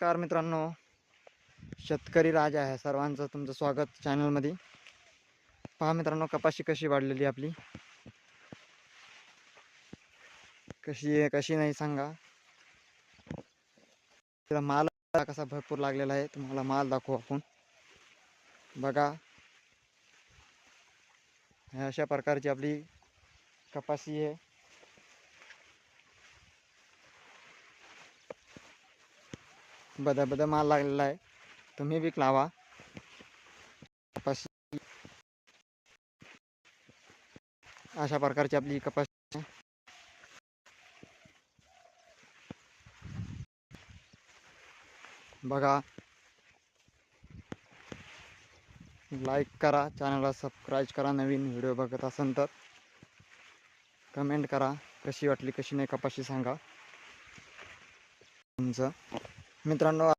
नमस्कार मित्रांनो. शेतकरी राजा आहे सर्वांचं तुमचं स्वागत चॅनलमध्ये. पहा मित्रांनो, कपाशी कशी वाढलेली आपली. कशी आहे, कशी नाही सांगा. तिला माल कसा भरपूर लागलेला आहे, तुम्हाला माल आपण. बघा. हे अशा प्रकारची आपली कपाशी आहे. बदा बदा माल लागलेला आहे. तुम्ही बी लावा. कपाशी अशा प्रकारची आपली कपाशी बघा. लाईक करा. चॅनलला सबस्क्राईब करा. नवीन व्हिडिओ बघत असेल तर. कमेंट करा. कशी वाटली कशी नाही कपाशी सांगा. तुमचं मित्रांनो